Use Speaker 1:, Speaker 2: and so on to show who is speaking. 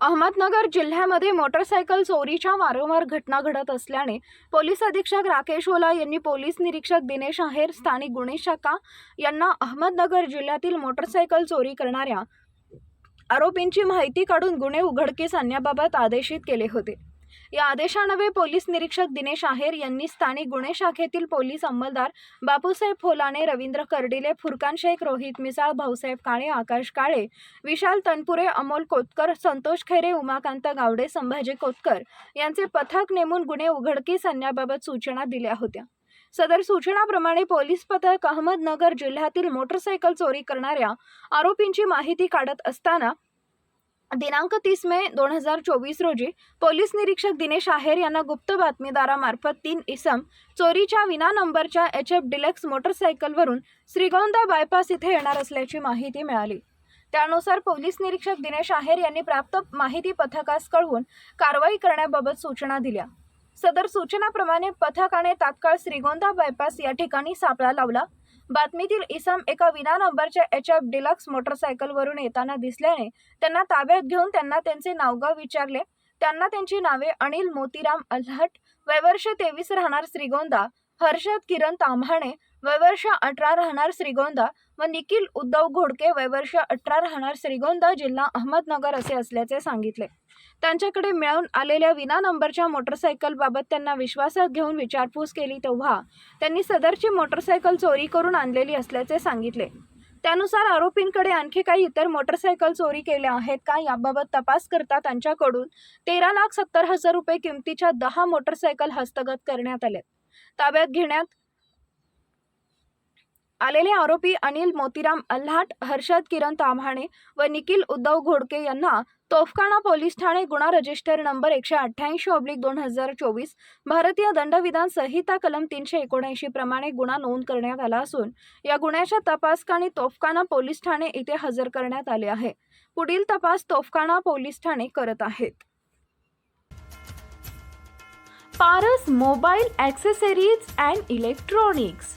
Speaker 1: अहमदनगर जिल्ह्यामध्ये मोटरसायकल चोरीच्या वारंवार घटना घडत असल्याने पोलीस अधीक्षक राकेश ओला यांनी पोलीस निरीक्षक दिनेश आहेर स्थानिक गुन्हे शाखा यांना अहमदनगर जिल्ह्यातील मोटरसायकल चोरी करणाऱ्या आरोपींची माहिती काढून गुन्हे उघडकीस आणण्याबाबत आदेशित केले होते. या आदेशानवे पोलीस निरीक्षक दिनेश आहेर यांनी स्थानिक गुन्हे शाखेतील पोलीस अंमलदार बापूसाहेब फोलाने रवींद्र कर्डिले फुरकान शेख रोहित मिसाळ भाऊसाहेब काळे आकाश काळे विशाल तनपुरे अमोल कोतकर संतोष खैरे उमाकांत गावडे संभाजी कोतकर यांचे पथक नेमून गुन्हे उघडकीस आणण्याबाबत सूचना दिल्या होत्या. सदर सूचनाप्रमाणे पोलीस पथक अहमदनगर जिल्ह्यातील मोटरसायकल चोरी करणाऱ्या आरोपींची माहिती काढत असताना दिनांक तीस मे दोन हजार चोवीस रोजी पोलीस निरीक्षक दिनेश आहेर यांना गुप्त बातमीदारामार्फत तीन इसम चोरीच्या विना नंबरच्या एच एफ डिलक्स मोटरसायकलवरून श्रीगोंदा बायपास इथे येणार असल्याची माहिती मिळाली. त्यानुसार पोलीस निरीक्षक दिनेश आहेर यांनी प्राप्त माहिती पथकास कळवून कारवाई करण्याबाबत सूचना दिल्या. सदर सूचनाप्रमाणे पथकाने तात्काळ श्रीगोंदा बायपास या ठिकाणी सापळा लावला. बातमीतील इसम एका विना नंबरच्या एच एफ डिलक्स मोटरसायकलवरून येताना दिसल्याने त्यांना ताब्यात घेऊन त्यांना त्यांचे नावगाव विचारले. त्यांना त्यांची नावे अनिल मोतीराम अल्हट वैवर्ष तेवीस राहणार श्रीगोंदा हर्षद किरण तांभाणे वयवर्ष अठरा राहणार श्रीगोंदा. व निखिल उद्धव घोडके वयवर्ष अठरा राहणार श्रीगोंदा जिल्हा अहमदनगर असे असल्याचे सांगितले. त्यांच्याकडे मिळवून आलेल्या विना नंबरच्या मोटरसायकलबाबत त्यांना विश्वासात घेऊन विचारपूस केली तेव्हा त्यांनी सदरची मोटरसायकल चोरी करून आणलेली असल्याचे सांगितले. त्यानुसार आरोपींकडे आणखी काही इतर मोटरसायकल चोरी केल्या आहेत का याबाबत तपास करता त्यांच्याकडून तेरा लाख सत्तर हजार रुपये किमतीच्या दहा मोटरसायकल हस्तगत करण्यात आल्या ताब्यात घेण्यात आलेले आरोपी अनिल मोतीराम अल्हाट हर्षद किरण ताम्हाणे व निखिल उद्धव घोडके यांना तोफखाना पोलीस ठाणे गुन्हा रजिस्टर नंबर एकशे अठ्ठ्याऐंशी ऑब्लिक दोन हजार चोवीस भारतीय दंडविधान संहिता कलम तीनशे एकोणऐंशी प्रमाणे गुन्हा नोंद करण्यात आला असून या गुन्ह्याच्या तपासकाणी तोफखाना पोलीस ठाणे येथे हजर करण्यात आले आहे. पुढील तपास तोफखाना पोलीस ठाणे करत आहेत. Paras mobile accessories and electronics